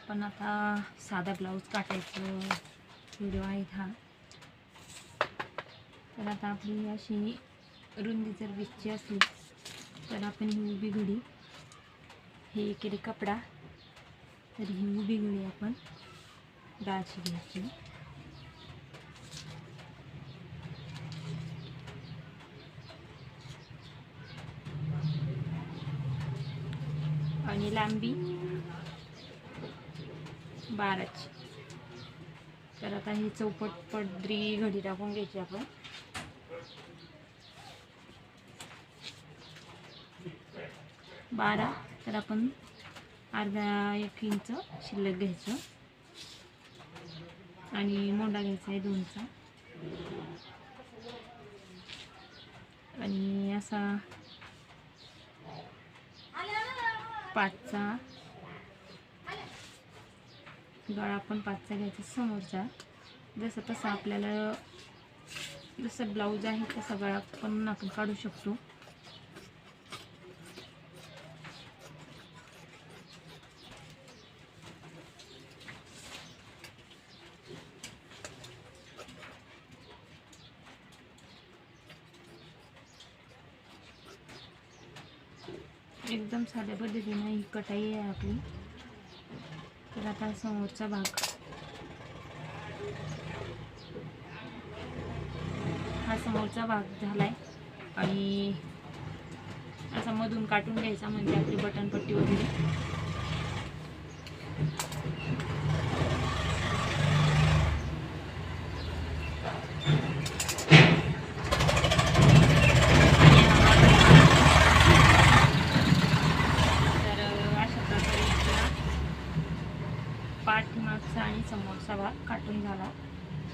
आपण आता साधा ब्लाऊज काटायचं. व्हिडिओ आहेत हा. तर आता आपली अशी रुंदी जर वीसची असली तर आपण ही उभी घडी हे एकेरी कपडा तर ही उभी घडी आपण डाळची घ्यायची. आणि लांबी बाराची. तर आता ही चौपट पदरी घडी टाकून घ्यायची आपण. बारा तर आपण अर्धा एक इंच शिल्लक घ्यायचं. आणि मोंडा घ्यायचा आहे दोनचा. आणि असा पाचचा. गळा पण पाचचा घ्यायचा समोरचा. जसं तसं आपल्याला जसं ब्लाऊज आहे तसा गळा पण आपण काढू शकतो. एकदम साध्या पद्धतीने ही कटाई आहे आपली. तर आता समोरचा भाग. हा समोरचा भाग झालाय. आणि असा मधून काटून घ्यायचा म्हणजे आपली बटनपट्टी वगैरे तर अशा प्रकारे आपला पाठीमागचा आणि समोरचा भाग काटून झाला.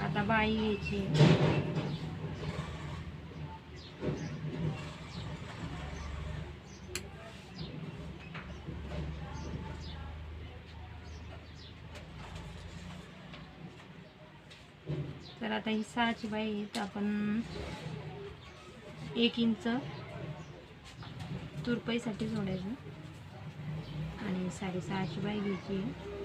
आता बाई घ्यायची आहे. तर आता ही सहाची बाई आहे तर आपण एक इंच तुरपाईसाठी सोडायचं आणि साडेसहाची बाई घ्यायची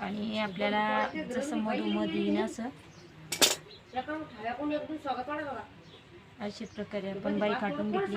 आणि आपल्याला जसं मधोमध येईन असं. अशा प्रकारे आपण बाई काटून घेतली.